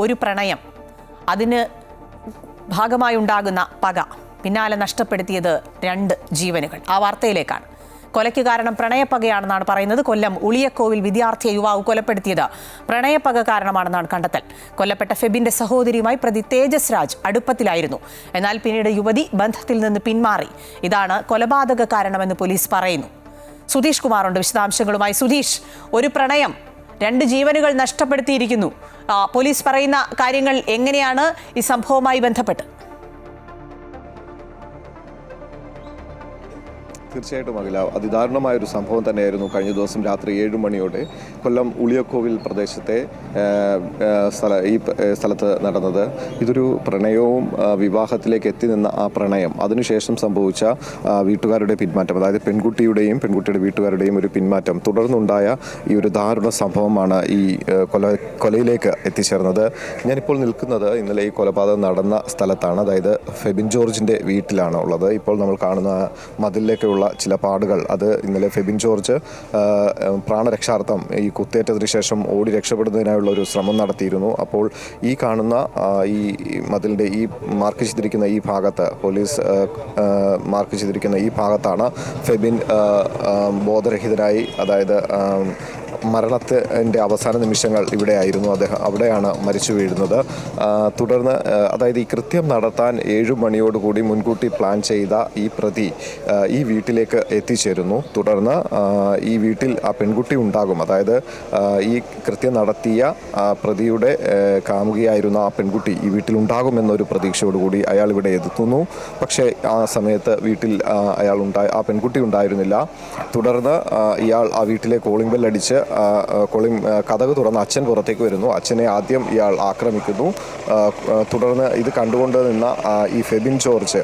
ഒരു പ്രണയം. അതിന് ഭാഗമായി ഉണ്ടാകുന്ന പക. പിന്നാലെ നഷ്ടപ്പെടുത്തിയത് രണ്ട് ജീവനുകൾ. ആ വാർത്തയിലേക്കാണ്. കൊലയ്ക്ക് കാരണം പ്രണയപ്പകയാണെന്നാണ് പറയുന്നത്. കൊല്ലം ഉളിയക്കോവിൽ വിദ്യാർത്ഥിയെ യുവാവ് കൊലപ്പെടുത്തിയത്. പ്രണയപ്പക കാരണമാണെന്നാണ് കണ്ടെത്തൽ. കൊല്ലപ്പെട്ട ഫെബിന്റെ സഹോദരിയുമായി പ്രതി തേജസ് രാജ് അടുപ്പത്തിലായിരുന്നു. എന്നാൽ പിന്നീട് യുവതി ബന്ധത്തിൽ നിന്ന് പിന്മാറി. ഇതാണ് കൊലപാതക കാരണമെന്ന് പോലീസ് പറയുന്നു. സുധീഷ് കുമാറുണ്ട് വിശദാംശങ്ങളുമായി. സുധീഷ് ഒരു പ്രണയം രണ്ട് ജീവനുകൾ നഷ്ടപ്പെടുത്തിയിരിക്കുന്നു. പോലീസ് പറയുന്ന കാര്യങ്ങൾ എങ്ങനെയാണ് ഈ സംഭവവുമായി ബന്ധപ്പെട്ട്? തീർച്ചയായിട്ടും അഖില അതിദാരുണമായ ഒരു സംഭവം തന്നെയായിരുന്നു കഴിഞ്ഞ ദിവസം രാത്രി ഏഴ് മണിയോടെ കൊല്ലം ഉളിയക്കോവിൽ പ്രദേശത്തെ സ്ഥല ഈ സ്ഥലത്ത് നടന്നത്. ഇതൊരു പ്രണയവും വിവാഹത്തിലേക്ക് എത്തി നിന്ന ആ പ്രണയം. അതിനുശേഷം സംഭവിച്ച വീട്ടുകാരുടെ പിന്മാറ്റം അതായത് പെൺകുട്ടിയുടെയും പെൺകുട്ടിയുടെ വീട്ടുകാരുടെയും ഒരു പിന്മാറ്റം തുടർന്നുണ്ടായ ഈ ഒരു ദാരുണ സംഭവമാണ് ഈ കൊല കൊലയിലേക്ക് എത്തിച്ചേർന്നത്. ഞാനിപ്പോൾ നിൽക്കുന്നത് ഇന്നലെ ഈ കൊലപാതകം നടന്ന സ്ഥലത്താണ്. അതായത് ഫെബിൻ ജോർജിന്റെ വീട്ടിലാണ് ഉള്ളത്. ഇപ്പോൾ നമ്മൾ കാണുന്ന മതിലിലേക്കുള്ള ചില പാടുകൾ. അത് ഇന്നലെ ഫെബിൻ ജോർജ് പ്രാണരക്ഷാർത്ഥം ഈ കുത്തേറ്റതിന് ശേഷം ഓടി രക്ഷപ്പെടുന്നതിനായുള്ള ഒരു ശ്രമം നടത്തിയിരുന്നു. അപ്പോൾ ഈ കാണുന്ന ഈ മതിലിന്റെ ഈ മാർക്ക് ചെയ്തിരിക്കുന്ന ഈ ഭാഗത്ത് പോലീസ് മാർക്ക് ചെയ്തിരിക്കുന്ന ഈ ഭാഗത്താണ് ഫെബിൻ ബോധരഹിതനായി അതായത് മരണത്തിന്റെ അവസാന നിമിഷങ്ങൾ ഇവിടെയായിരുന്നു അദ്ദേഹം അവിടെയാണ് മരിച്ചു വീഴുന്നത്. തുടർന്ന് അതായത് ഈ കൃത്യം നടത്താൻ ഏഴു മണിയോടുകൂടി മുൻകൂട്ടി പ്ലാൻ ചെയ്ത ഈ പ്രതി ഈ ഈ വീട്ടിലേക്ക് എത്തിച്ചേരുന്നു. തുടർന്ന് ഈ വീട്ടിൽ ആ പെൺകുട്ടി ഉണ്ടാകും. അതായത് ഈ കൃത്യം നടത്തിയ പ്രതിയുടെ കാമുകിയായിരുന്ന ആ പെൺകുട്ടി ഈ വീട്ടിൽ ഉണ്ടാകുമെന്നൊരു പ്രതീക്ഷയോടുകൂടി അയാൾ ഇവിടെ എത്തുന്നു. പക്ഷേ ആ സമയത്ത് വീട്ടിൽ അയാൾ ഉണ്ടായി ആ പെൺകുട്ടി ഉണ്ടായിരുന്നില്ല. തുടർന്ന് ഇയാൾ ആ വീട്ടിലെ കോളിംഗ് ബെൽ അടിച്ച് കോളിംഗ് കഥക് തുറന്ന് അച്ഛൻ പുറത്തേക്ക് വരുന്നു. അച്ഛനെ ആദ്യം ഇയാൾ ആക്രമിക്കുന്നു. തുടർന്ന് ഇത് കണ്ടുകൊണ്ട് നിന്ന ഈ ഫെബിൻ ജോർജ്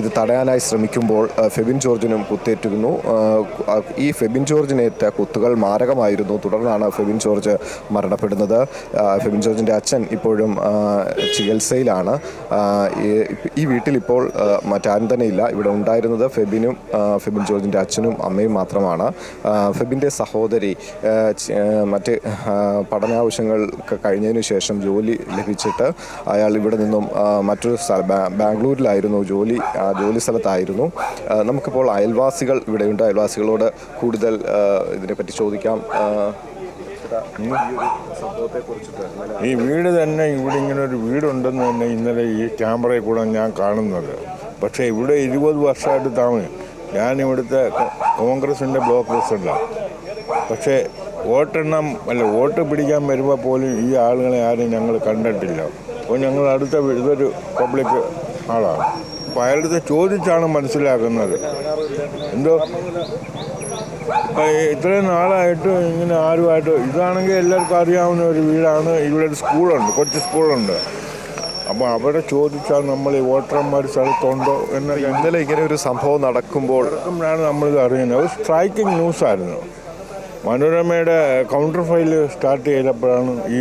ഇത് തടയാനായി ശ്രമിക്കുമ്പോൾ ഫെബിൻ ജോർജിനും ആ, ആ, ഈ ഫെബിൻ ജോർജിനേറ്റ കുത്തുകൾ മാരകമായിരുന്നു. തുടർന്നാണ് ഫെബിൻ ജോർജ് മരണപ്പെടുന്നത്. ഫെബിൻ ജോർജിന്റെ അച്ഛൻ ഇപ്പോഴും ചികിത്സയിലാണ്. ഈ- വീട്ടിൽ ഇപ്പോൾ മറ്റാരും തന്നെ ഇല്ല. ഇവിടെ ഉണ്ടായിരുന്നത് ഫെബിനും ഫെബിൻ ജോർജിന്റെ അച്ഛനും അമ്മയും മാത്രമാണ്. ഫെബിന്റെ സഹോദരി മറ്റ് പഠനാവശ്യങ്ങൾ കഴിഞ്ഞതിന് ശേഷം ജോലി ലഭിച്ചിട്ട് അയാൾ ഇവിടെ നിന്നും മറ്റൊരു സ്ഥലം ബാംഗ്ലൂരിലായിരുന്നു ജോലി ജോലി സ്ഥലത്തായിരുന്നു. നമുക്കിപ്പോൾ അയൽവാസികൾ ഇവിടെയുണ്ട് അയൽവാസികളോട് കൂടുതൽ ഇതിനെപ്പറ്റി ചോദിക്കാം. ഈ വീട് തന്നെ ഇവിടെ ഇങ്ങനെ ഒരു വീടുണ്ടെന്ന് തന്നെ ഇന്നലെ ഈ ക്യാമറയിൽ കൂടെ ഞാൻ കാണുന്നത്. പക്ഷേ ഇവിടെ ഇരുപത് വർഷമായിട്ട് താമസം ഞാൻ ഇവിടുത്തെ കോൺഗ്രസിന്റെ ബ്ലോക്ക് പ്രസിഡന്റാണ് പക്ഷേ വോട്ടെണ്ണം അല്ല വോട്ട് പിടിക്കാൻ വരുമ്പോൾ പോലും ഈ ആളുകളെ ആരും ഞങ്ങൾ കണ്ടിട്ടില്ല. അപ്പോൾ ഞങ്ങൾ അടുത്ത ഇതൊരു പബ്ലിക് ആളാണ്. അപ്പോൾ അയാളുടെ ചോദിച്ചാണ് മനസ്സിലാക്കുന്നത്. എന്തോ? ഇത്രയും നാളായിട്ട് ഇങ്ങനെ ആരുമായിട്ട് ഇതാണെങ്കിൽ എല്ലാവർക്കും അറിയാവുന്ന ഒരു വീടാണ്. ഇവിടെ ഒരു സ്കൂളുണ്ട് കൊച്ചു സ്കൂളുണ്ട്. അപ്പോൾ അവിടെ ചോദിച്ചാൽ നമ്മൾ ഈ വോട്ടർമാർ സ്ഥലത്തുണ്ടോ എന്നൊക്കെ ഇന്നലെ ഇങ്ങനെ ഒരു സംഭവം നടക്കുമ്പോൾ നടക്കുമ്പോഴാണ് നമ്മളിത് അറിയുന്നത്. ഒരു സ്ട്രൈക്കിംഗ് ന്യൂസായിരുന്നു മനോരമയുടെ കൗണ്ടർ ഫയൽ സ്റ്റാർട്ട് ചെയ്തപ്പോഴാണ് ഈ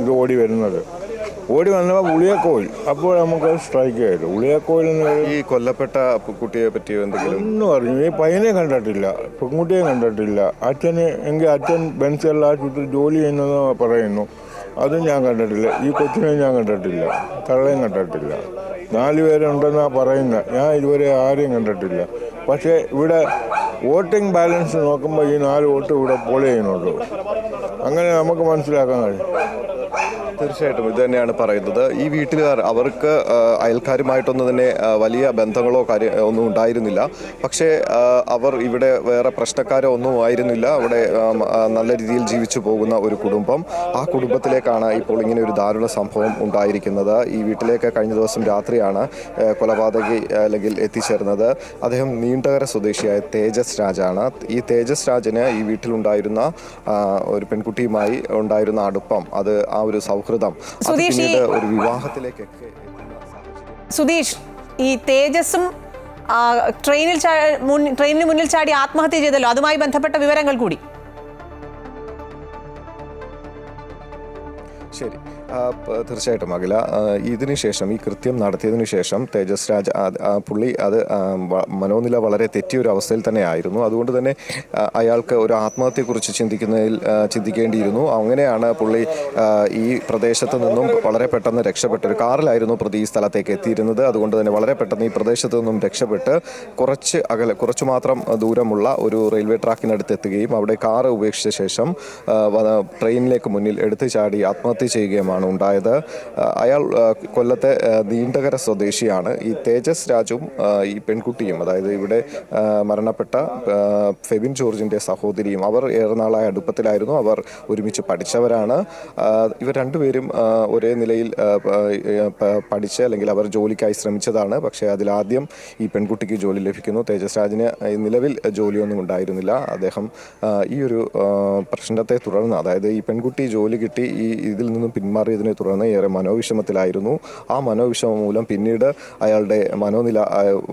ഇത് ഓടി വരുന്നത്. ഓടി വന്നപ്പോൾ ഉളിയക്കോയിൽ. അപ്പോൾ നമുക്ക് സ്ട്രൈക്ക് ആയിരുന്നു. ഉളിയക്കോയിൽ ഈ കൊല്ലപ്പെട്ട കുട്ടിയെ പറ്റി എന്തെങ്കിലും? ഒന്നും അറിഞ്ഞു ഈ പയ്യനെ കണ്ടിട്ടില്ല. പെൺകുട്ടിയെ കണ്ടിട്ടില്ല. അച്ഛന് എങ്കിൽ അച്ഛൻ ബെൻസെല്ലാം ആശുപത്രി ജോലി ചെയ്യുന്നത് പറയുന്നു. അതും ഞാൻ കണ്ടിട്ടില്ല. ഈ കൊച്ചിനെ ഞാൻ കണ്ടിട്ടില്ല. തള്ളയും കണ്ടിട്ടില്ല. നാല് പേരുണ്ടെന്നാ പറയുന്നത് ഞാൻ ഇതുവരെ ആരെയും കണ്ടിട്ടില്ല. പക്ഷേ ഇവിടെ വോട്ടിംഗ് ബാലൻസ് നോക്കുമ്പോൾ ഈ നാല് വോട്ട് ഇവിടെ പോൾ ചെയ്യുന്നുള്ളൂ അങ്ങനെ നമുക്ക് മനസ്സിലാക്കാൻ കഴിയും. തീർച്ചയായിട്ടും ഇത് തന്നെയാണ് പറയുന്നത്. ഈ വീട്ടുകാർ അവർക്ക് അയൽക്കാരുമായിട്ടൊന്നും തന്നെ വലിയ ബന്ധങ്ങളോ കാര്യ ഒന്നും ഉണ്ടായിരുന്നില്ല. പക്ഷേ അവർ ഇവിടെ വേറെ പ്രശ്നക്കാരോ ഒന്നും ആയിരുന്നില്ല. അവിടെ നല്ല രീതിയിൽ ജീവിച്ചു പോകുന്ന ഒരു കുടുംബം. ആ കുടുംബത്തിലേക്കാണ് ഇപ്പോൾ ഇങ്ങനെ ഒരു ദാരുണ സംഭവം ഉണ്ടായിരിക്കുന്നത്. ഈ വീട്ടിലേക്ക് കഴിഞ്ഞ ദിവസം രാത്രിയാണ് കൊലപാതകി അല്ലെങ്കിൽ എത്തിച്ചേർന്നത്. അദ്ദേഹം നീണ്ടകര സ്വദേശിയായ തേജസ് രാജാണ്. ഈ തേജസ് രാജിന് ഈ വീട്ടിലുണ്ടായിരുന്ന ഒരു പെൺകുട്ടിയുമായി ഉണ്ടായിരുന്ന അടുപ്പം. അത് ആ ഒരു സൗഹൃദം അത് സുധീഷ്, ഒരു വിവാഹത്തിലേക്കൊക്കെ സുധീഷ് ഈ തേജസ്സും ട്രെയിനിൽ ട്രെയിനിന് മുന്നിൽ ചാടി ആത്മഹത്യ ചെയ്തല്ലോ. അതുമായി ബന്ധപ്പെട്ട വിവരങ്ങൾ കൂടി. ശരി. തീർച്ചയായിട്ടും അഖില. ഇതിനു ശേഷം ഈ കൃത്യം നടത്തിയതിനു ശേഷം തേജസ് രാജ് പുള്ളി അത് മനോനില വളരെ തെറ്റിയ ഒരു അവസ്ഥയിൽ തന്നെ ആയിരുന്നു. അതുകൊണ്ട് തന്നെ അയാൾക്ക് ഒരു ആത്മഹത്യയെക്കുറിച്ച് ചിന്തിക്കുന്നതിൽ ചിന്തിക്കേണ്ടിയിരുന്നു. അങ്ങനെയാണ് പുള്ളി ഈ പ്രദേശത്ത് നിന്നും വളരെ പെട്ടെന്ന് രക്ഷപ്പെട്ട ഒരു കാറിലായിരുന്നു പ്രതി ഈ സ്ഥലത്തേക്ക് എത്തിയിരുന്നത്. അതുകൊണ്ട് തന്നെ വളരെ പെട്ടെന്ന് ഈ പ്രദേശത്ത് നിന്നും രക്ഷപ്പെട്ട് കുറച്ച് അകലെ കുറച്ചു മാത്രം ദൂരമുള്ള ഒരു റെയിൽവേ ട്രാക്കിനടുത്ത് എത്തുകയും അവിടെ കാർ ഉപേക്ഷിച്ച ശേഷം ട്രെയിനിലേക്ക് മുന്നിൽ എടുത്തു ചാടി ആത്മഹത്യ ചെയ്യുകയുമാണ് ഉണ്ടായത്. അയാൾ കൊല്ലത്തെ നീണ്ടകര സ്വദേശിയാണ്. ഈ തേജസ് രാജും ഈ പെൺകുട്ടിയും അതായത് ഇവിടെ മരണപ്പെട്ട ഫെബിൻ ജോർജിന്റെ സഹോദരിയും അവർ ഏറെ നാളായ അടുപ്പത്തിലായിരുന്നു. അവർ ഒരുമിച്ച് പഠിച്ചവരാണ്. ഇവർ രണ്ടുപേരും ഒരേ നിലയിൽ പഠിച്ച് അല്ലെങ്കിൽ അവർ ജോലിക്കായി ശ്രമിച്ചതാണ്. പക്ഷേ അതിലാദ്യം ഈ പെൺകുട്ടിക്ക് ജോലി ലഭിക്കുന്നു. തേജസ് രാജിന് നിലവിൽ ജോലിയൊന്നും ഉണ്ടായിരുന്നില്ല. അദ്ദേഹം ഈ ഒരു പ്രശ്നത്തെ തുടർന്ന് അതായത് ഈ പെൺകുട്ടി ജോലി കിട്ടി ഈ ഇതിൽ നിന്നും പിന്മാറിയതിനെ തുടർന്ന് ഏറെ മനോവിഷമത്തിലായിരുന്നു. ആ മനോവിഷമം മൂലം പിന്നീട് അയാളുടെ മനോനില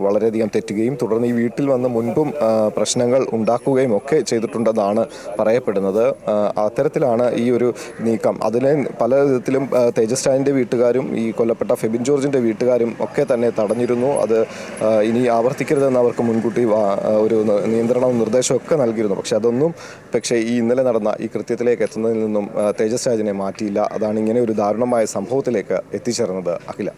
വളരെയധികം തെറ്റുകയും തുടർന്ന് ഈ വീട്ടിൽ വന്ന് മുൻപും പ്രശ്നങ്ങൾ ഉണ്ടാക്കുകയും ഒക്കെ ചെയ്തിട്ടുണ്ടെന്നാണ് പറയപ്പെടുന്നത്. അത്തരത്തിലാണ് ഈ ഒരു നീക്കം. അതിനെ പല വിധത്തിലും തേജസ്റ്റാനിന്റെ വീട്ടുകാരും ഈ കൊല്ലപ്പെട്ട ഫെബിൻ ജോർജിന്റെ വീട്ടുകാരും ഒക്കെ തന്നെ തടഞ്ഞിരുന്നു. അത് ഇനി ആവർത്തിക്കരുതെന്ന് അവർക്ക് മുൻകൂട്ടി ഒരു നിയന്ത്രണവും നിർദ്ദേശവും ഒക്കെ നൽകിയിരുന്നു. പക്ഷേ അതൊന്നും പക്ഷേ ഈ ഇന്നലെ നടന്ന ഈ കൃത്യത്തിലേക്ക് എത്തുന്നതിൽ നിന്നും തേജസ് രാജിനെ മാറ്റിയില്ല. അതാണ് ഇങ്ങനെ ഒരു ദാരുണമായ സംഭവത്തിലേക്ക് എത്തിച്ചേർന്നത് അഖില.